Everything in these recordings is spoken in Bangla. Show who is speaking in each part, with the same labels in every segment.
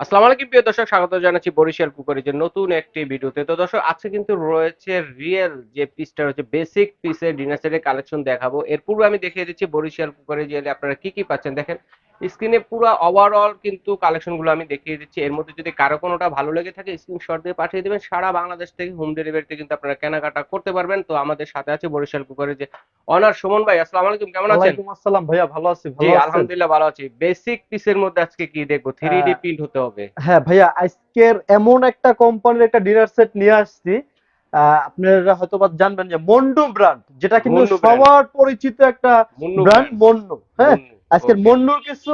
Speaker 1: আসসালামু আলাইকুম, প্রিয় দর্শক, স্বাগত জানাচ্ছি বরিশাল কুকারিজের নতুন একটি ভিডিওতে। তো দর্শক, আজকে কিন্তু রয়েছে রিয়েল যে পিসটা রয়েছে বেসিক পিসের ডিনার সেটের কালেকশন দেখাবো। এর পূর্বে আমি দেখিয়ে দিচ্ছি বরিশাল যে আপনারা কি কি পাচ্ছেন, দেখেন। স্ক্রিনে পুরো ওভারঅল কিন্তু কালেকশনগুলো আমি দেখিয়ে দিচ্ছি। এর মধ্যে যদি কারও কোনোটা ভালো লেগে থাকে স্ক্রিনশট দিয়ে পাঠিয়ে দেবেন। সারা বাংলাদেশ থেকে হোম ডেলিভারিতে কিন্তু আপনারা কেনাকাটা করতে পারবেন। তো আমাদের সাথে আছে বরিশাল কুকারিজে অনার সুমন ভাই আসসালামু আলাইকুম কেমন আছেন?
Speaker 2: ওয়ালাইকুম আসসালাম ভাইয়া ভালো আছি ভালো আছেন?
Speaker 1: আলহামদুলিল্লাহ ভালো আছি। বেসিক পিসের মধ্যে আজকে কি দেখব? থ্রি ডি প্রিন্ট হতে হবে।
Speaker 2: হ্যাঁ ভাইয়া আজকের এমন একটা কোম্পানির একটা ডিনার সেট নিয়ে আসছি। আপনারা হয়তো বা জানবেন যে মন্ডু ব্র্যান্ড যেটা কিন্তু সবার পরিচিত একটা ব্র্যান্ড মন্ডু হ্যাঁ? আজকের. মন্ডুর কিছু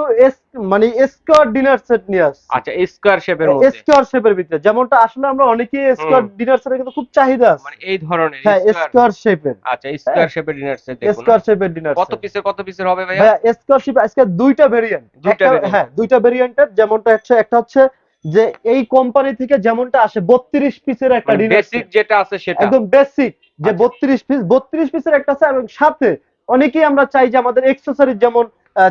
Speaker 2: মানে স্কোয়ার ডিনার সেট নিয়ে আসছি।
Speaker 1: আচ্ছা স্কোয়ার শেপের মধ্যে।
Speaker 2: স্কোয়ার শেপের ভিতরে। যেমনটা আসলে আমরা অনেকেই স্কোয়ার ডিনার সেটের কিন্তু খুব চাহিদা আছে।
Speaker 1: মানে এই ধরনের
Speaker 2: হ্যাঁ স্কোয়ার শেপের
Speaker 1: আচ্ছা স্কোয়ার শেপের ডিনার সেট দেখুন
Speaker 2: স্কোয়ার শেপের ডিনার
Speaker 1: কত পিসের কত পিসের হবে ভাইয়া?
Speaker 2: ভাইয়া স্কলারশিপ আজকে দুইটা ভেরিয়েন্ট
Speaker 1: দুইটা
Speaker 2: হ্যাঁ দুইটা ভেরিয়েন্টের যেমনটা হচ্ছে একটা হচ্ছে যে এই কোম্পানি থেকে যেমনটা আসে বত্রিশ পিসের একটা ডিনার
Speaker 1: বেসিক যেটা আছে সেটা।
Speaker 2: একদম বেসিক যে
Speaker 1: আচ্ছা।
Speaker 2: বত্রিশ পিস বত্রিশ পিসের একটা আছে এবং সাথে অনেকেই আমরা চাই যে আমাদের এক্সেসরিজ যেমন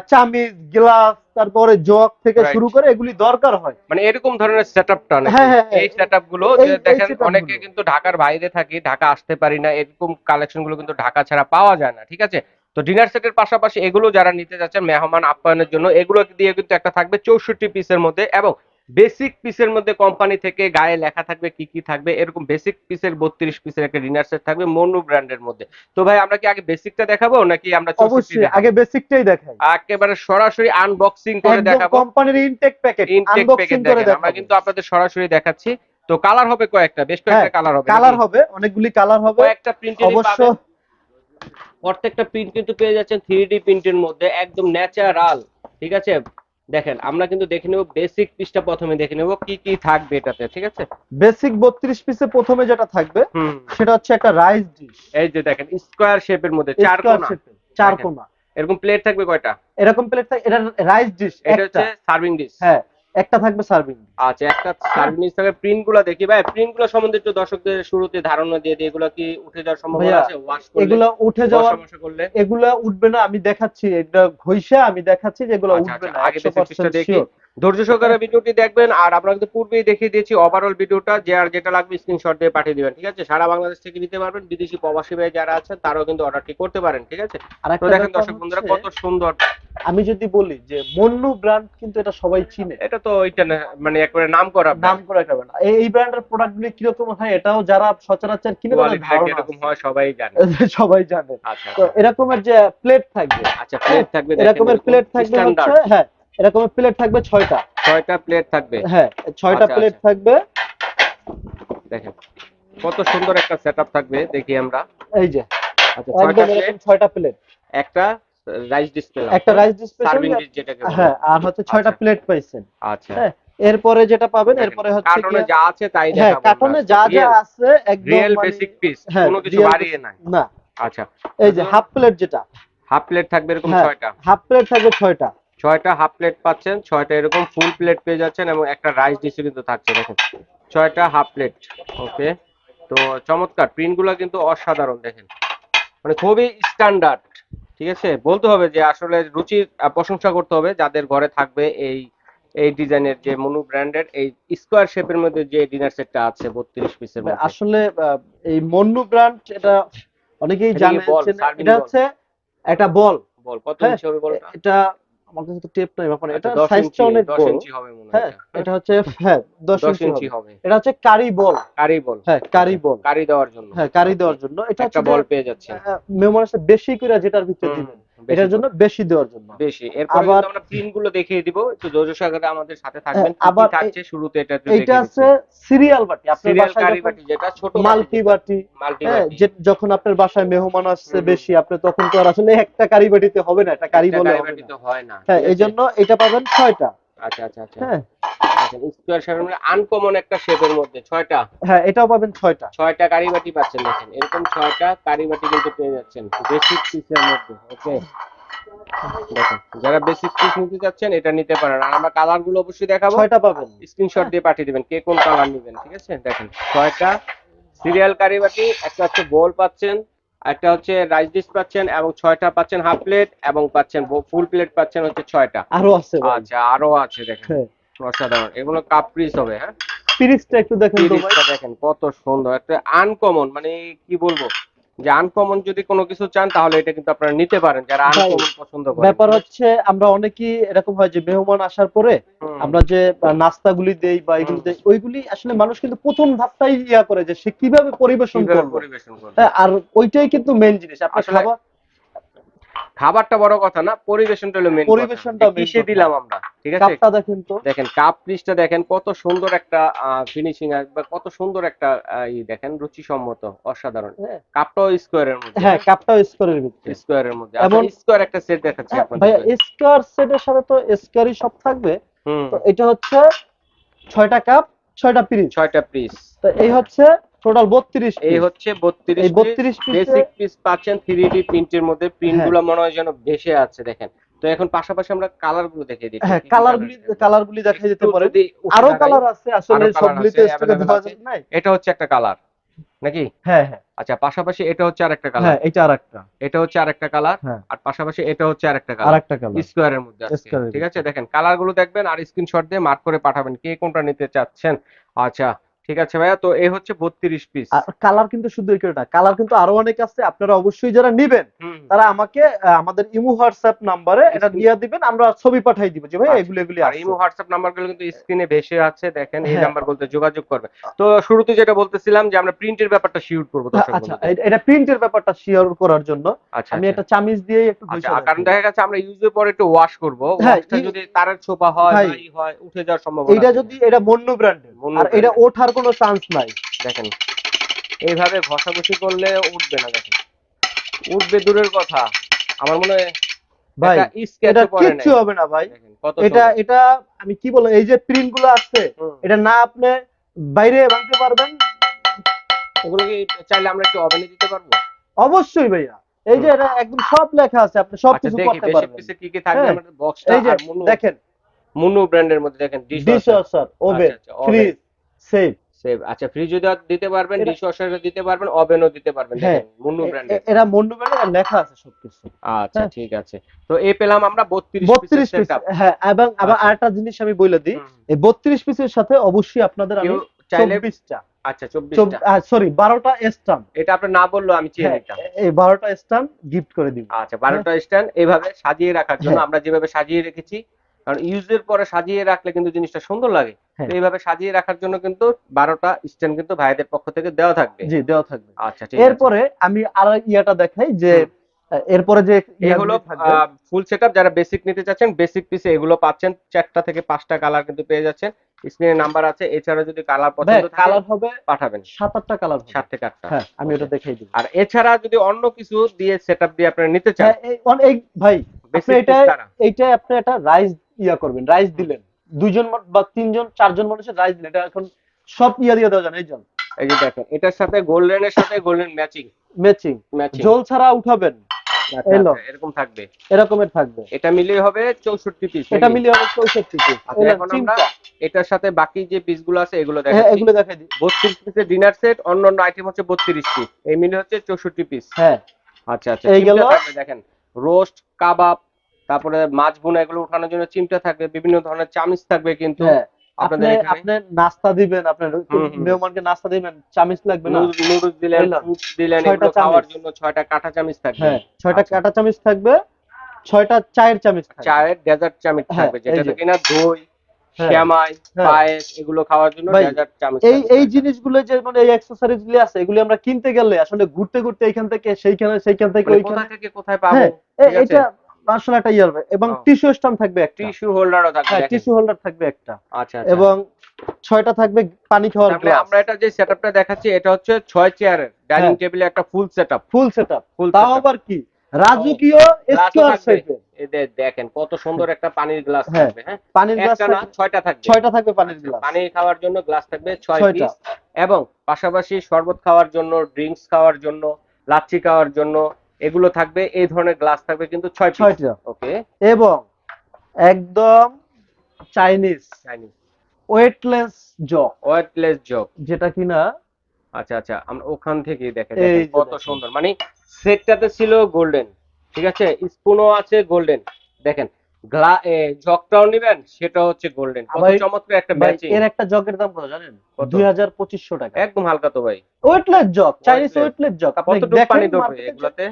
Speaker 2: চামিজ গ্লাস তারপরে জগ থেকে শুরু করে এগুলি দরকার হয়।
Speaker 1: মানে এরকম ধরনের সেটআপটা
Speaker 2: হ্যাঁ, হ্যাঁ, হ্যাঁ।
Speaker 1: এই
Speaker 2: সেটআপগুলো
Speaker 1: দেখেন অনেকে কিন্তু ঢাকার বাইরে থাকি ঢাকা আসতে পারি না এরকম কালেকশনগুলো কিন্তু ঢাকা ছাড়া পাওয়া যায় না ঠিক আছে? তো ডিনার সেটের পাশাপাশি এগুলো যারা নিতে যাচ্ছেন মেহমান আপ্যায়নের জন্য এগুলো দিয়ে কিন্তু একটা থাকবে চৌষট্টি পিসের মধ্যে এবং বেসিক পিসের মধ্যে কোম্পানি থেকে গায়ে লেখা থাকবে কি কি থাকবে এরকম বেসিক পিসের বত্রিশ পিসের একটা ডিনার সেট থাকবে মনু ব্র্যান্ডের মধ্যে। তো ভাই আমরা কি আগে বেসিকটা দেখাবো নাকি আমরা
Speaker 2: অবশ্যই আগে বেসিকটাই দেখাই।
Speaker 1: একেবারে সরাসরি আনবক্সিং করে দেখাবো।
Speaker 2: কোম্পানির ইনটেক প্যাকেট
Speaker 1: ইনটেক প্যাকেট আমরা কিন্তু আপনাদের সরাসরি দেখাচ্ছি। তো কালার হবে কয়েকটা বেশ কয়েকটা
Speaker 2: হ্যাঁ,
Speaker 1: কালার হবে
Speaker 2: কালার হবে অনেকগুলি কালার হবে।
Speaker 1: কয়েকটা প্রিন্টের
Speaker 2: অবশ্য
Speaker 1: প্রত্যেকটা প্রিন্ট কিন্তু পেয়ে যাচ্ছেন থ্রি ডি প্রিন্টের মধ্যে একদম ন্যাচারাল ঠিক আছে? দেখেন আমরা কিন্তু দেখে নেব বেসিক পিসটা প্রথমে দেখে নেব কি কি থাকবে এটাতে ঠিক আছে?
Speaker 2: বেসিক বত্রিশ পিসে প্রথমে যেটা থাকবে সেটা হচ্ছে একটা রাইস ডিশ
Speaker 1: এই যে দেখেন স্কয়ার শেপের মধ্যে চার কোণা
Speaker 2: চার কোণা
Speaker 1: এরকম প্লেট থাকবে কয়টা?
Speaker 2: এরকম প্লেট থাকে এটা রাইস ডিশ
Speaker 1: এটা হচ্ছে সার্ভিং ডিশ
Speaker 2: হ্যাঁ একটা থাকবে সার্ভিং
Speaker 1: আচ্ছা একটা সার্ভিং থাকবে। প্রিন্টগুলো দেখি ভাই। প্রিন্টগুলো সম্বন্ধে একটু দর্শকদের শুরুতে ধারণা দিয়ে দিই এগুলো কি উঠে যাওয়ার সম্ভাবনা আছে? ওয়াশ করলে
Speaker 2: এগুলো উঠে যাওয়ার
Speaker 1: বসা করলে।
Speaker 2: এগুলো উঠবে না আমি দেখাচ্ছি। এটা ঘইষা আমি দেখাচ্ছি যে এগুলো
Speaker 1: আচ্ছা,
Speaker 2: উঠবে
Speaker 1: আচ্ছা,
Speaker 2: না
Speaker 1: আগে basic piece টা
Speaker 2: 100%
Speaker 1: দেখি। ধৈর্য সহকারে ভিডিওটি দেখবেন আর আমরা কিন্তু পূর্বেই দেখিয়ে দিয়েছি ওভারঅল ভিডিওটা যে আর যেটা লাগবে স্ক্রিনশট দিয়ে পাঠিয়ে দিবেন ঠিক আছে? সারা বাংলাদেশ থেকে নিতে পারবেন বিদেশি প্রবাসী ভাই যারা আছেন তারাও কিন্তু অর্ডারটি করতে পারেন ঠিক আছে?
Speaker 2: আর
Speaker 1: তো দেখেন দর্শক বন্ধুরা কত সুন্দর।
Speaker 2: আমি যদি বলি যে মন্নু ব্র্যান্ড কিন্তু এটা সবাই চিনে।
Speaker 1: এটা তো না, মানে একবারে নাম করা
Speaker 2: নাম করা একটা brand। এই- ব্র্যান্ডের প্রোডাক্ট গুলি কীরকম হয় এটাও যারা সচরাচর কিনে তাদের
Speaker 1: এরকম হয় সবাই জানে।
Speaker 2: সবাই জানে।
Speaker 1: আচ্ছা
Speaker 2: তো এরকমের যে প্লেট থাকবে
Speaker 1: আচ্ছা প্লেট থাকবে
Speaker 2: এরকমের
Speaker 1: এরকম
Speaker 2: প্লেট থাকবে হচ্ছে হ্যাঁ এরকমের প্লেট থাকবে ছয়টা।
Speaker 1: ছয়টা প্লেট থাকবে।
Speaker 2: হ্যাঁ ছয়টা
Speaker 1: আচ্ছা,
Speaker 2: প্লেট
Speaker 1: আচ্ছা।
Speaker 2: থাকবে।
Speaker 1: দেখেন কত সুন্দর একটা সেটআপ থাকবে দেখি আমরা।
Speaker 2: এই যে
Speaker 1: আচ্ছা ছয়টা প্লেট
Speaker 2: ছয়টা প্লেট
Speaker 1: একটা রাইস ডিসপ্লে
Speaker 2: একটা রাইস ডিসপ্লে
Speaker 1: সার্ভিং ডিশ যেটাকে
Speaker 2: হ্যাঁ আর হচ্ছে ছয়টা
Speaker 1: আচ্ছা।
Speaker 2: প্লেট পাইছেন।
Speaker 1: আচ্ছা।
Speaker 2: হ্যাঁ এরপরে যেটা পাবেন এরপরে হচ্ছে
Speaker 1: কার্টনে যা আছে তাই
Speaker 2: হ্যাঁ কার্টনে যা যা আছে একদম
Speaker 1: রিয়েল বেসিক পিস
Speaker 2: হ্যাঁ,
Speaker 1: কোনো কিছু বাড়িয়ে নাই।
Speaker 2: না।
Speaker 1: আচ্ছা।
Speaker 2: এই যে হাফ প্লেট যেটা।
Speaker 1: হাফ প্লেট থাকবে এরকম
Speaker 2: হ্যাঁ।
Speaker 1: ছয়টা।
Speaker 2: হাফ প্লেট থাকবে ছয়টা।
Speaker 1: ছয়টা হাফ প্লেট পাচ্ছেন ছয়টা এরকম ফুল প্লেট পেয়ে যাচ্ছেন এবং একটা রাইস ডিশও কিন্তু থাকছে দেখেন। ছয়টা হাফ প্লেট ওকে তো চমৎকার প্রিন্টগুলো কিন্তু অসাধারণ দেখেন। মানে খুবই স্ট্যান্ডার্ড ঠিক আছে? বলতে হবে যে আসলে রুচির প্রশংসা করতে হবে যাদের ঘরে থাকবে এই এই ডিজাইনের যে মনু ব্র্যান্ডের এই স্কোয়ার শেপের মধ্যে যে ডিনার সেটটা আছে বত্রিশ পিসের মধ্যে।
Speaker 2: আসলে এই মনু ব্র্যান্ড এটা অনেকেই
Speaker 1: এটা কি
Speaker 2: জানে
Speaker 1: বল,
Speaker 2: চেনে। এটা
Speaker 1: বল?
Speaker 2: হচ্ছে একটা বল
Speaker 1: বল কত
Speaker 2: হ্যাঁ,
Speaker 1: ইঞ্চি হবে বলটা?
Speaker 2: এটা আমার কাছে তো টেপ নাই ব্যাপার এটা
Speaker 1: আচ্ছা,
Speaker 2: সাইজটা অনেক বড়।
Speaker 1: 10 ইঞ্চি হবে মনে হয়
Speaker 2: হ্যাঁ
Speaker 1: এটা।
Speaker 2: হচ্ছে হ্যাঁ দশ
Speaker 1: দশ
Speaker 2: ইঞ্চি
Speaker 1: ইঞ্চি
Speaker 2: হবে।
Speaker 1: হবে।
Speaker 2: এটা হচ্ছে কারি বল।
Speaker 1: কারি বল।
Speaker 2: হ্যাঁ কারি বল।
Speaker 1: কারি দেওয়ার জন্য।
Speaker 2: হ্যাঁ কারি দেওয়ার জন্য। এটা
Speaker 1: একটা বল পেয়ে যাচ্ছে
Speaker 2: মেমোরি বেশি করে যেটার ভিতরে দিবেন। এটার জন্য বেশি দেওয়ার জন্য।
Speaker 1: বেশি। এরপর আমরা প্রিন্টগুলো দেখিয়ে দিব একটু ধৈর্য সহকারে আমাদের সাথে থাকবেন।
Speaker 2: হ্যাঁ, আবার
Speaker 1: আবার থাকছে শুরুতে এটা
Speaker 2: এটা আছে সিরিয়াল বাটি। আপনার বাসায়
Speaker 1: বাটি যেটা ছোট
Speaker 2: মাল্টি বাটি
Speaker 1: মাল্টি
Speaker 2: হ্যাঁ
Speaker 1: বাটি।
Speaker 2: যখন আপনার বাসায় মেহমান আসছে বেশি আপনি তখন তো আর আসলে একটা কারি বাটিতে হবে না একটা কারি বলে।
Speaker 1: হয় না।
Speaker 2: হ্যাঁ
Speaker 1: এজন্য
Speaker 2: এই জন্য এটা পাবেন ছয়টা।
Speaker 1: আচ্ছা আচ্ছা আচ্ছা।
Speaker 2: হ্যাঁ।
Speaker 1: স্কোয়ার শেপের মধ্যে আনকমন একটা শেপের মধ্যে ছয়টা?
Speaker 2: হ্যাঁ এটাও পাবেন ছয়টা।
Speaker 1: ছয়টা কারিবাটি পাচ্ছেন দেখেন এরকম ছয়টা কিন্তু পেয়ে যাচ্ছেন বেসিক পিসের মধ্যে ওকে দেখেন যারা বেসিক পিস নিতে চাচ্ছেন এটা নিতে পারেন। আর আমরা কালারগুলো অবশ্যই দেখাবো।
Speaker 2: ছয়টা পাবেন।
Speaker 1: স্ক্রিনশট দিয়ে পাঠিয়ে দিবেন কে কোন কালার নেবেন ঠিক আছে? দেখেন ছয়টা সিরিয়াল কারিবাটি একটা হচ্ছে বল পাচ্ছেন একটা হচ্ছে রাইস ডিশ পাচ্ছেন এবং ছয়টা পাচ্ছেন হাফ প্লেট এবং পাচ্ছেন ফুল প্লেট পাচ্ছেন হচ্ছে ছয়টা।
Speaker 2: আরও আছে
Speaker 1: আচ্ছা আরও আছে দেখেন।
Speaker 2: হ্যাঁ,
Speaker 1: অসাধারণ। এগুলো কাপ্রিস হবে হ্যাঁ?
Speaker 2: পিরিসটা একটু দেখেন তো ভাই।
Speaker 1: দেখেন কত সুন্দর। একটা আনকমন মানে কি বলব? যে আনকমন যদি কোনো কিছু চান তাহলে এটা কিন্তু আপনারা নিতে পারেন যারা আনকমন পছন্দ করেন।
Speaker 2: ব্যাপার হচ্ছে আমরা অনেকেই এরকম হয় যে মেহমান আসার পরে আমরা যে নাস্তাগুলি দেই বা এগুলি দেই ওইগুলি আসলে মানুষ কিন্তু প্রথম ধাপটাই ইয়া করে যে সে কীভাবে পরিবেশন
Speaker 1: কীভাবে
Speaker 2: করবে
Speaker 1: পরিবেশন করবে
Speaker 2: হ্যাঁ, আর ওইটাই কিন্তু মেইন জিনিস। আপনার খাবার
Speaker 1: খাবারটা বড় কথা না পরিবেশনটা হলো মেন
Speaker 2: পরিবেশনটা
Speaker 1: কিসে দিলাম আমরা ঠিক আছে?
Speaker 2: কাপটা দেখেন তো।
Speaker 1: দেখেন কাপ পিসটা দেখেন কত সুন্দর একটা ফিনিশিং বা কত সুন্দর একটা আহ, ই দেখেন রুচিসম্মত অসাধারণ।
Speaker 2: হ্যাঁ।
Speaker 1: কাপটাও স্কোয়ারের মধ্যে।
Speaker 2: হ্যাঁ কাপটাও স্কোয়ারের ভিতরে।
Speaker 1: স্কোয়ারের মধ্যে।
Speaker 2: এমন-
Speaker 1: স্কোয়ার একটা সেট দেখাচ্ছি
Speaker 2: হ্যাঁ,
Speaker 1: আপনাদের
Speaker 2: ভাইয়া স্কোয়ার সেটের সাথে তো স্কোয়ারই সব থাকবে।
Speaker 1: হুম।
Speaker 2: তো এটা হচ্ছে ছয়টা কাপ ছয়টা পিস
Speaker 1: ছয়টা পিস
Speaker 2: তো এই হচ্ছে টোটাল বত্রিশ
Speaker 1: এই হচ্ছে বত্রিশ
Speaker 2: এই বত্রিশ পিসে
Speaker 1: বেসিক পিস পাচ্ছেন থ্রি ডি প্রিন্টের মধ্যে। প্রিন্ট
Speaker 2: হ্যাঁ।
Speaker 1: গুলো মনে হয় যেন ভেসে আছে দেখেন। তো এখন পাশাপাশি আমরা কালারগুলো দেখিয়ে দিচ্ছি।
Speaker 2: হ্যাঁ
Speaker 1: কি কি
Speaker 2: কালার গুলি কালার গুলি দেখা যেতে পারে
Speaker 1: আরও
Speaker 2: কালার আছে আসলে সবগুলিতে স্টকে দেওয়া। যায় নাই।
Speaker 1: এটা হচ্ছে একটা কালার নাকি?
Speaker 2: হ্যাঁ হ্যাঁ।
Speaker 1: আচ্ছা পাশাপাশি এটা হচ্ছে আরেকটা কালার
Speaker 2: হ্যাঁ এটা আরেকটা।
Speaker 1: এটা হচ্ছে আরেকটা কালার
Speaker 2: হ্যাঁ।
Speaker 1: আর পাশাপাশি এটা হচ্ছে আরেকটা কালার
Speaker 2: আরেকটা কালার
Speaker 1: স্কোয়ারের মধ্যে আছে। ঠিক আছে দেখেন কালারগুলো দেখবেন আর স্ক্রিনশট দিয়ে মার্ক করে পাঠাবেন। কে কোনটা নিতে চাচ্ছেন? আচ্ছা ঠিক আছে ভাইয়া? তো এই হচ্ছে বত্রিশ পিস
Speaker 2: কালার কিন্তু শুধু এটা কালার কিন্তু আরও অনেক আছে আপনারা অবশ্যই যারা নিবেন তারা আমাকে আমাদের ইমো হোয়াটসঅ্যাপ নাম্বারে এটা দিয়ে দিবেন আমরা ছবি পাঠাই দিব যে ভাই
Speaker 1: আচ্ছা।
Speaker 2: এগুলো এগুলি
Speaker 1: আর ইমো হোয়াটসঅ্যাপ নাম্বারগুলো কিন্তু স্ক্রিনে ভেসে আছে দেখেন এই
Speaker 2: হ্যাঁ।
Speaker 1: নাম্বার বলতে যোগাযোগ করবে। তো শুরুতে যেটা বলতেছিলাম যে আমরা প্রিন্টের ব্যাপারটা শিউট করব দর্শক
Speaker 2: আচ্ছা এটা প্রিন্টের ব্যাপারটা শেয়ার করার জন্য
Speaker 1: আচ্ছা
Speaker 2: আমি
Speaker 1: আচ্ছা।
Speaker 2: একটা চামিচ দিয়ে একটু
Speaker 1: আচ্ছা কারণ দেখা গেছে আমরা ইউজের পরে একটু ওয়াশ করব।
Speaker 2: হ্যাঁ,
Speaker 1: ওয়াশটা যদি তারের ছোপা হয় হয় উঠে যাওয়ার সম্ভাবনা থাকে।
Speaker 2: যদি এটা মন্য ব্র্যান্ডের আর এটা ওঠার কোনো চান্স নাই
Speaker 1: দেখেন। এইভাবে ঘষাঘষি করলে উঠবে না দেখেন। উঠবে দূরের কথা। আমার মনে হয়
Speaker 2: ভাই এটা কিচ্ছু হবে না ভাই। এটা এটা আমি কি বলব এই যে প্রিন্টগুলো
Speaker 1: হুম।
Speaker 2: এটা না আপনি বাইরে ভাঙতে পারবেন।
Speaker 1: এগুলো কি চাইলে আমরা একটু ওভেনে দিতে পারব?
Speaker 2: অবশ্যই ভাইয়া। এই যে এটা একদম সব লেখা আছে আপনি সব
Speaker 1: আচ্ছা
Speaker 2: কিছু করতে পারবেন।
Speaker 1: পিসে কি কি থাকবে
Speaker 2: হ্যাঁ।
Speaker 1: আমাদের বক্সটা
Speaker 2: এই যে
Speaker 1: আর মুনু
Speaker 2: দেখেন।
Speaker 1: মুনু ব্র্যান্ডের মধ্যে দেখেন
Speaker 2: dishwasher oven fridge safe
Speaker 1: safe আচ্ছা ফ্রিজও দিতে পারবেন
Speaker 2: এটা-
Speaker 1: ডিশ ওয়াশারও দিতে পারবেন ওভেনও দিতে পারবেন
Speaker 2: হ্যাঁ,
Speaker 1: দেখেন মুনু ব্র্যান্ডের
Speaker 2: এরা মন্ডু ব্র্যান্ডের লেখা আছে সবকিছু।
Speaker 1: আচ্ছা
Speaker 2: হ্যাঁ।
Speaker 1: ঠিক আছে। তো এই পেলাম আমরা 32
Speaker 2: বত্রিশ
Speaker 1: পিসের
Speaker 2: পিস
Speaker 1: সেটআপ
Speaker 2: হ্যাঁ এবং আবার
Speaker 1: আচ্ছা।
Speaker 2: আরেকটা জিনিস আমি বলে দিই। এই বত্রিশ পিসের সাথে অবশ্যই আপনাদের আমি
Speaker 1: কেউ চাইলে
Speaker 2: চব্বিশটা।
Speaker 1: আচ্ছা 24টা
Speaker 2: সরি বারোটা স্টাম্প
Speaker 1: এটা আপনি না বলল আমি চেয়ে নিতাম।
Speaker 2: এই বারোটা স্টাম্প গিফট করে দিব।
Speaker 1: আচ্ছা বারোটা স্ট্যান্ড এভাবে সাজিয়ে রাখার জন্য
Speaker 2: হ্যাঁ।
Speaker 1: আমরা যেভাবে সাজিয়ে রেখেছি কারণ ইউজের পরে সাজিয়ে রাখলে কিন্তু জিনিসটা সুন্দর লাগে।
Speaker 2: হ্যাঁ।
Speaker 1: এইভাবে সাজিয়ে রাখার জন্য কিন্তু বারোটা স্ট্যান্ড কিন্তু ভাইদের পক্ষ থেকে দেওয়া থাকবে।
Speaker 2: জি দেওয়া থাকবে।
Speaker 1: আচ্ছা ঠিক
Speaker 2: এরপরে আমি আর ইয়াটা দেখাই যে এরপরে যে থাকবে,
Speaker 1: ফুল সেটআপ যারা বেসিক নিতে চাচ্ছেন বেসিক পিসে এগুলো পাচ্ছেন। চারটা থেকে পাঁচটা কালার কিন্তু পেয়ে যাচ্ছেন। স্ক্রিনে নাম্বার আছে এছাড়া যদি কালার পছন্দ
Speaker 2: ভাই, কালার হবে
Speaker 1: পাঠাবেন।
Speaker 2: সাত আটটা কালার
Speaker 1: সাত থেকে আটটা।
Speaker 2: হ্যাঁ আমি. ওটা দেখাই দিব
Speaker 1: আর এছাড়া যদি অন্য কিছু দিয়ে সেটআপ দিয়ে আপনারা নিতে চান
Speaker 2: হ্যাঁ, এই ভাই এটা এইটা আপনি একটা রাইস ইয়া করবেন রাইস দিলেন। দুইজন বা তিনজন চারজন মানুষের রাইস দিলেন। এটা এখন সব ইয়া দিয়ে দেওয়া যায় এই
Speaker 1: এই যে দেখেন এটার সাথে গোল্ডেনের সাথে গোল্ডেন ম্যাচিং
Speaker 2: ম্যাচিং
Speaker 1: ম্যাচিং
Speaker 2: জল ছাড়া উঠাবেন।
Speaker 1: এরকম থাকবে।
Speaker 2: এরকমের থাকবে।
Speaker 1: এটা মিলিয়ে হবে চৌষট্টি পিস
Speaker 2: এটা মিলিয়ে হবে চৌষট্টি পিস
Speaker 1: আচ্ছা, এখন আমরা এটার সাথে বাকি যে পিসগুলো আছে এগুলো
Speaker 2: হ্যাঁ এগুলো দেখাই দিই
Speaker 1: বত্রিশ পিসের ডিনার সেট অন্য অন্য আইটেম হচ্ছে বত্রিশ পিস এই মিলে হচ্ছে চৌষট্টি পিস
Speaker 2: হ্যাঁ।
Speaker 1: আচ্ছা আচ্ছা
Speaker 2: এই গেল।
Speaker 1: দেখেন। রোস্ট কাবাব তারপরে মাছ ভুনা এগুলো উঠানোর জন্য চিমটা থাকবে বিভিন্ন ধরনের চামিচ থাকবে কিন্তু
Speaker 2: আপনি আপনি নাস্তা দিবেন আপনার
Speaker 1: হুম, হুম।
Speaker 2: মেহমানকে নাস্তা দিবেন চামিচ লাগবে না
Speaker 1: নুডলস দিলেন ফ্রুটস দিলেন এগুলো খাওয়ার জন্য ছয়টা কাঁটা চামিচ থাকবে
Speaker 2: হ্যাঁ ছয়টা। কাঁটা চামিচ থাকবে ছয়টা চায়ের চামিচ থাকবে
Speaker 1: চায়ের ডেজার্ট চামিচ থাকবে
Speaker 2: এই
Speaker 1: কিনা দই
Speaker 2: হ্যাঁ,
Speaker 1: শ্যামাই
Speaker 2: হ্যাঁ।
Speaker 1: পায়েস এগুলো খাওয়ার জন্য ডেজার্ট চামিচ
Speaker 2: এই। এই জিনিসগুলো যে মানে এই অ্যাক্সেসরিজগুলো আছে এগুলি আমরা কিনতে গেলে আসলে ঘুরতে ঘুরতে এইখান থেকে সেইখানে সেইখান থেকে
Speaker 1: মানে
Speaker 2: ওইখানে
Speaker 1: থেকে কোথায় পাবো
Speaker 2: হ্যাঁ? এটা আসলে একটা ইয়ে হবে। এবং টিস্যু স্টাম্প থাকবে একটা।
Speaker 1: টিস্যু হোল্ডারও থাকবে
Speaker 2: হ্যাঁ টিস্যু হোল্ডার থাকবে একটা।
Speaker 1: আচ্ছা আচ্ছা।
Speaker 2: এবং ছয়টা থাকবে পানি খাওয়ার
Speaker 1: তাহলে আমরা এটা যে সেটআপটা দেখাচ্ছি এটা হচ্ছে ছয় চেয়ারের ডাইনিং। টেবিলে একটা ফুল সেটআপ
Speaker 2: ফুল সেটআপ
Speaker 1: ফুল
Speaker 2: তাও আবার কি? রাজকীয় স্কোয়ার শেপে
Speaker 1: দেখেন কত সুন্দর একটা পানির গ্লাস
Speaker 2: হ্যাঁ,
Speaker 1: থাকবে হ্যাঁ?
Speaker 2: পানির গ্লাস
Speaker 1: না ছয়টা থাকবে।
Speaker 2: ছয়টা থাকবে পানির গ্লাস
Speaker 1: পানি খাওয়ার জন্য গ্লাস থাকবে ছয়। পিস এবং পাশাপাশি শরবত খাওয়ার জন্য ড্রিঙ্কস খাওয়ার জন্য লাচ্ছি খাওয়ার জন্য এগুলো থাকবে এই ধরনের গ্লাস থাকবে কিন্তু
Speaker 2: ছয়টা।
Speaker 1: ওকে
Speaker 2: এবং একদম Chinese
Speaker 1: Chinese
Speaker 2: weightless jug
Speaker 1: weightless jug
Speaker 2: যেটা কিনা
Speaker 1: আচ্ছা আচ্ছা আমরা ওখান থেকে দেখে কত সুন্দর। মানে সেটটাতে ছিল গোল্ডেন ঠিক আছে? স্পুনও আছে গোল্ডেন দেখেন জগটাও নিবেন সেটা হচ্ছে গোল্ডেন কত চমৎকার একটা ম্যাচিং
Speaker 2: এর একটা জগের দাম কত জানেন?
Speaker 1: কত?
Speaker 2: দুই হাজার পঁচিশশো টাকা।
Speaker 1: একদম হালকা তো ভাই।
Speaker 2: Weightless jug Chinese weightless jug. আপনি
Speaker 1: কতটুকু পানি দেবে এগুলাতে?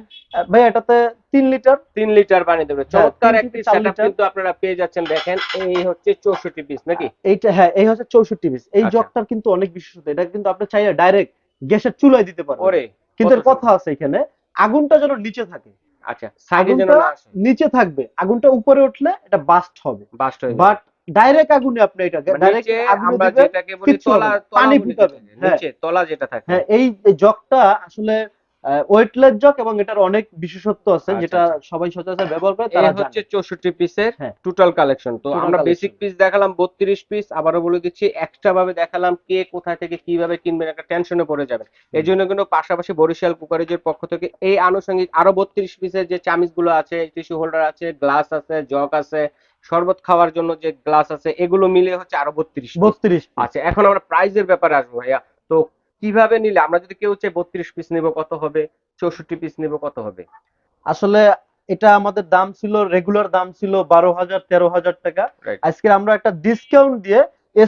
Speaker 2: ভাই এটাতে তিন লিটার।
Speaker 1: তিন লিটার পানি দেবে। চমৎকার একটি সেটআপ কিন্তু আপনারা পেয়ে যাচ্ছেন দেখেন এই হচ্ছে চৌষট্টি পিস নাকি?
Speaker 2: এইটা হ্যাঁ এই হচ্ছে পিস এই
Speaker 1: আচ্ছা।
Speaker 2: জগটার কিন্তু অনেক বিশেষত্ব। এটা কিন্তু আপনি চাইলে ডাইরেক্ট গ্যাসের চুলায় দিতে পারবেন। কিন্তু এর কথা আছে এখানে আগুনটা যেন নিচে থাকে।
Speaker 1: আচ্ছা সাইডে যেন
Speaker 2: আগুনটা
Speaker 1: না আসে।
Speaker 2: নিচে থাকবে। আগুনটা উপরে উঠলে এটা বাস্ট হবে।
Speaker 1: বাস্ট হয়ে
Speaker 2: বাট ডাইরেক্ট আগুনে আপনি এটা
Speaker 1: মানে
Speaker 2: ডাইরেক্ট
Speaker 1: আমরা যেটাকে বলি তলা
Speaker 2: পানি হ্যাঁ।
Speaker 1: নিচে তলা যেটা থাকে।
Speaker 2: হ্যাঁ এই জগটা আসলে ওয়েটলেস জগ এবং এটার অনেক বিশেষত্ব আছে
Speaker 1: আচ্ছা,
Speaker 2: যেটা
Speaker 1: আচ্ছা।
Speaker 2: সবাই সচরাচর ব্যবহার করে তারা
Speaker 1: হচ্ছে
Speaker 2: জানে।
Speaker 1: চৌষট্টি পিসের
Speaker 2: হ্যাঁ।
Speaker 1: টোটাল কালেকশন তো আমরা বেসিক পিস দেখালাম বত্রিশ পিস আবারও বলে দিচ্ছি এক্সট্রা ভাবে দেখালাম কে কোথায় থেকে কীভাবে কিনবেন একটা টেনশনে পড়ে যাবেন। এই জন্য কিন্তু পাশাপাশি বরিশাল কুকারেজের পক্ষ থেকে এই আনুষঙ্গিক আরও বত্রিশ পিসের যে চামিচগুলো আছে টিস্যু হোল্ডার আছে গ্লাস আছে জগ আছে শরবত খাওয়ার জন্য যে গ্লাস আছে এগুলো মিলে হচ্ছে আরও বত্রিশ
Speaker 2: বত্রিশ
Speaker 1: আচ্ছা এখন আমরা প্রাইজের ব্যাপারে আসব ভাইয়া। তো কীভাবে নিলে? আমরা যদি কেউ চাই বত্রিশ পিস নিব কত হবে? চৌষট্টি পিস নিব কত হবে?
Speaker 2: আসলে এটা আমাদের দাম ছিল রেগুলার দাম ছিল বারো হাজার তেরো হাজার টাকা. আজকে আমরা একটা ডিসকাউন্ট দিয়ে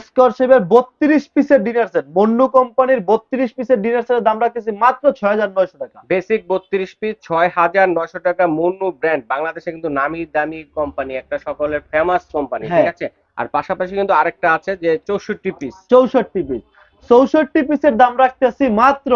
Speaker 2: স্কোয়ার বত্রিশ পিসের ডিনার সেট মন্নু কোম্পানির বত্রিশ পিসের ডিনার সেটের দাম রাখতেছি মাত্র ছয় হাজার নয়শো টাকা।
Speaker 1: বেসিক বত্রিশ পিস ছয় হাজার নশো টাকা মুন্নু ব্র্যান্ড বাংলাদেশে কিন্তু নামি দামি কোম্পানি একটা সকলের ফেমাস কোম্পানি ঠিক
Speaker 2: হ্যাঁ।
Speaker 1: আছে? আর পাশাপাশি কিন্তু আরেকটা আছে যে চৌষট্টি পিস
Speaker 2: চৌষট্টি পিস চৌষট্টি পিসের দাম রাখতেছি মাত্র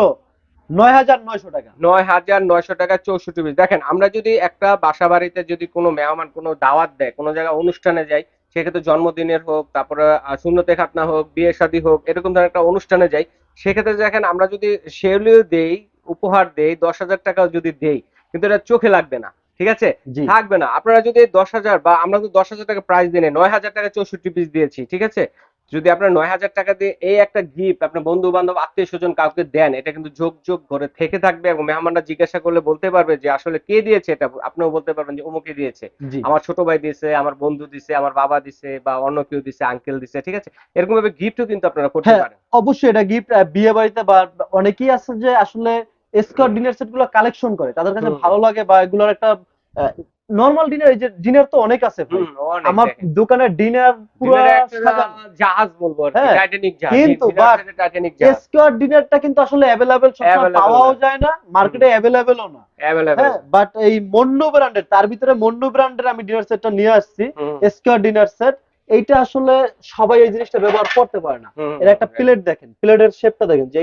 Speaker 2: নয় হাজার নয়শো টাকা।
Speaker 1: নয় হাজার নয়শো টাকা চৌষট্টি পিস দেখেন আমরা যদি একটা বাসা বাড়িতে যদি কোনো মেহমান কোনো দাওয়াত দেয় কোনো জায়গায় অনুষ্ঠানে যাই সেক্ষেত্রে জন্মদিনের হোক তারপরে শূন্যতে খাতনা হোক বিয়ে শাদী হোক এরকম ধরনের একটা অনুষ্ঠানে যাই সেক্ষেত্রে দেখেন আমরা যদি শেলিও দেই উপহার দেই দশ হাজার টাকা যদি দেই কিন্তু এটা চোখে লাগবে না ঠিক আছে? থাকবে না। আপনারা যদি দশ হাজার বা আমরা তো দশ হাজার টাকা প্রাইস দিনে নয় হাজার টাকা চৌষট্টি পিস দিয়েছি ঠিক আছে? যদি আপনার নয় হাজার টাকা দিয়ে এই একটা গিফট আপনার বন্ধু বান্ধব আত্মীয় স্বজন কাউকে দেন এটা কিন্তু যোগ যোগ ঘরে থেকে থাকবে এবং মেহমানরা জিজ্ঞাসা করলে বলতে পারবে যে আসলে কে দিয়েছে এটা? আপনিও বলতে পারবেন যে অমুকে দিয়েছে। আমার ছোট ভাই দিয়েছে আমার বন্ধু দিছে আমার বাবা দিছে বা অন্য কেউ দিছে আঙ্কেল দিছে ঠিক আছে? এরকম ভাবে গিফটও কিন্তু আপনারা করতে
Speaker 2: হ্যাঁ।
Speaker 1: পারেন।
Speaker 2: অবশ্যই এটা গিফট বিয়ে বাড়িতে বা অনেকেই আছে যে আসলে স্কট ডিনার সেটগুলো কালেকশন করে তাদের কাছে ভালো লাগে বা এগুলোর একটা নর্মাল ডিনার এই যে ডিনার তো অনেক আছে আমার। দোকানের ডিনার পুরো
Speaker 1: জাহাজ বলব
Speaker 2: হ্যাঁ,
Speaker 1: টাইটানিক জাহাজ।
Speaker 2: কিন্তু
Speaker 1: টাইটানিক জাহাজ।
Speaker 2: স্কোয়ার ডিনারটা কিন্তু আসলে অ্যাভেলেবেল
Speaker 1: Available
Speaker 2: পাওয়াও যায় না মার্কেটে অ্যাভেলেবেলও না।
Speaker 1: অ্যাভেলেবল
Speaker 2: হ্যাঁ বাট এই মন্নু ব্র্যান্ডের তার ভিতরে মন্নু ব্র্যান্ডের আমি ডিনার সেটটা নিয়ে আসছি স্কোয়ার ডিনার সেট এইটা আসলে সবাই এই জিনিসটা ব্যবহার করতে পারে না। এর একটা প্লেট দেখেন প্লেটের শেপটা দেখেন যে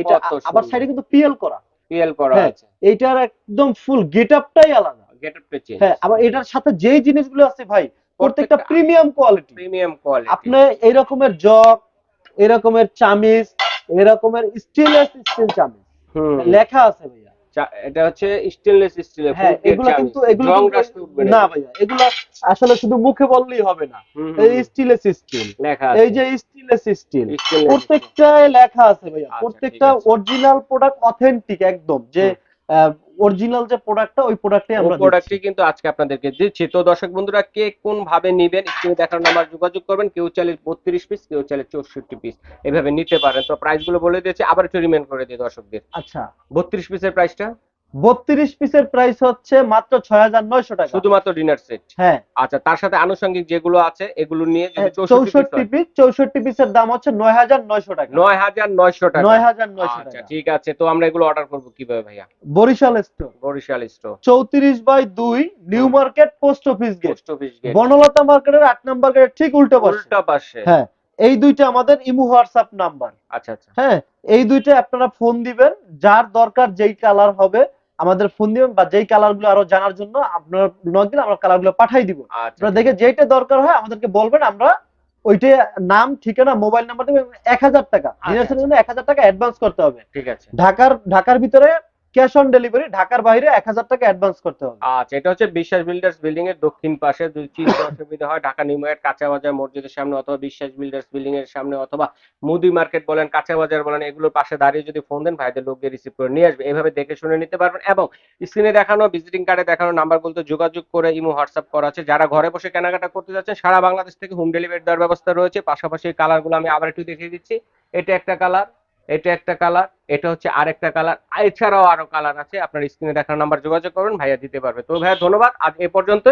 Speaker 2: আবার সাইডে কিন্তু পিএল করা।
Speaker 1: পিএল করা
Speaker 2: হ্যাঁ,
Speaker 1: আছে।
Speaker 2: এইটার একদম ফুল গেট আপটাই আলাদা। হ্যাঁ আবার এটার সাথে যেই জিনিসগুলো আছে ভাই প্রত্যেকটা প্রিমিয়াম কোয়ালিটি
Speaker 1: প্রিমিয়াম কোয়ালিটি
Speaker 2: আপনি এই রকমের জগ এরকমের চামিচ এরকমের স্টিলেস স্টিল চামিচ। লেখা আছে ভাইয়া।
Speaker 1: এটা হচ্ছে স্টেনলেস স্টিলের
Speaker 2: হ্যাঁ এগুলো কিন্তু এগুলো না ভাইয়া এগুলো আসলে শুধু মুখে বললেই হবে না। এই স্টিলেস স্টিল
Speaker 1: লেখা
Speaker 2: এই যে স্টিল প্রত্যেকটায় লেখা আছে ভাইয়া।
Speaker 1: আচ্ছা,
Speaker 2: প্রত্যেকটা অরিজিনাল প্রোডাক্ট অথেন্টিক একদম। যে অরিজিনাল যে প্রোডাক্টটা ওই প্রোডাক্টটাই আমরা
Speaker 1: প্রোডাক্টই কিন্তু আজকে আপনাদেরকে দিচ্ছি। তো দর্শক বন্ধুরা কে কোন ভাবে নেবেন একটু দেখার নাম্বার যোগাযোগ করবেন কেউ চাইলে বত্রিশ পিস কেউ চাইলে চৌষট্টি পিস এভাবে নিতে পারেন। তো প্রাইসগুলো বলে দিয়েছি আবার একটু রিমেন্ড করে দিই দর্শকদের।
Speaker 2: আচ্ছা।
Speaker 1: বত্রিশ পিসের প্রাইসটা
Speaker 2: বত্রিশ পিসের প্রাইস হচ্ছে মাত্র ছয় হাজার নয়শো টাকা।
Speaker 1: শুধুমাত্র ডিনার সেট
Speaker 2: হ্যাঁ।
Speaker 1: আচ্ছা তার সাথে আনুষঙ্গিক যেগুলো আছে এগুলো নিয়ে যদি চৌষট্টি
Speaker 2: চৌষট্টি পিস চৌষট্টি পিসের দাম হচ্ছে নয় হাজার নয়শো টাকা।
Speaker 1: নয় হাজার নয়শো টাকা।
Speaker 2: নয় হাজার নয়শো
Speaker 1: আচ্ছা
Speaker 2: টাকা।
Speaker 1: ঠিক আছে তো আমরা এগুলো অর্ডার করব কীভাবে ভাইয়া?
Speaker 2: বরিশাল স্টোর
Speaker 1: বরিশাল স্টোর
Speaker 2: চৌত্রিশ বাই দুই new market post office gate
Speaker 1: post office gate
Speaker 2: Banalata মার্কেটের আট নাম্বার গেটের ঠিক উল্টো পাশে।
Speaker 1: উল্টা পাশে।
Speaker 2: হ্যাঁ এই দুইটা আমাদের ইমো হোয়াটসঅ্যাপ নাম্বার।
Speaker 1: আচ্ছা আচ্ছা।
Speaker 2: হ্যাঁ এই দুইটা আপনারা ফোন দিবেন যার দরকার যেই কালার হবে আমাদের ফোন দিবেন বা যেই কালারগুলো আরও জানার জন্য আপনার নক দিলে আমরা কালারগুলো পাঠাই দিব।
Speaker 1: আচ্ছা
Speaker 2: আপনারা দেখে যেটা দরকার হয় আমাদেরকে বলবেন আমরা ওইটা নাম ঠিকানা মোবাইল নাম্বার দেবেন এক হাজার টাকা।
Speaker 1: আচ্ছা,
Speaker 2: ডিনার জন্য এক হাজার টাকা অ্যাডভান্স করতে হবে।
Speaker 1: ঠিক আছে।
Speaker 2: ঢাকার ঢাকার ভিতরে ক্যাশ অন ডেলিভারি ঢাকার বাইরে এক হাজার টাকা অ্যাডভান্স করতে হবে।
Speaker 1: আচ্ছা এটা হচ্ছে বিশ্বাস বিল্ডার্স বিল্ডিং এর দক্ষিণ পাশে, যদি চিনতে অসুবিধা হয়, ঢাকা নিউ মার্কেট, কাঁচা বাজার, মসজিদের সামনে অথবা বিশ্বাস বিল্ডার্স বিল্ডিং এর সামনে অথবা মুদি মার্কেট বলেন, কাঁচা বাজার বলেন, এগুলোর পাশে দাঁড়িয়ে যদি ফোন দেন, ভাইদের লোক রিসিভ করে নিয়ে আসবে। এইভাবে দেখে শুনে নিতে পারবেন এবং স্ক্রিনে দেখানো ভিজিটিং কার্ডে দেখানো নাম্বারগুলোতে যোগাযোগ করে ইমো, হোয়াটসঅ্যাপ করা আছে। যারা ঘরে বসে কেনাকাটা করতে যাচ্ছেন, সারা বাংলাদেশ থেকে হোম ডেলিভারি দেওয়ার ব্যবস্থা রয়েছে। পাশাপাশি কালারগুলো আমি আবার একটু দেখিয়ে দিচ্ছি। এটা একটা কালার এটা একটা কালার এটা হচ্ছে আর একটা কালার এছাড়াও আরও কালার আছে। আপনার স্ক্রিনে দেখার নাম্বার যোগাযোগ করুন, ভাইয়া দিতে পারবে। তো ভাইয়া, ধন্যবাদ। আজ এ পর্যন্ত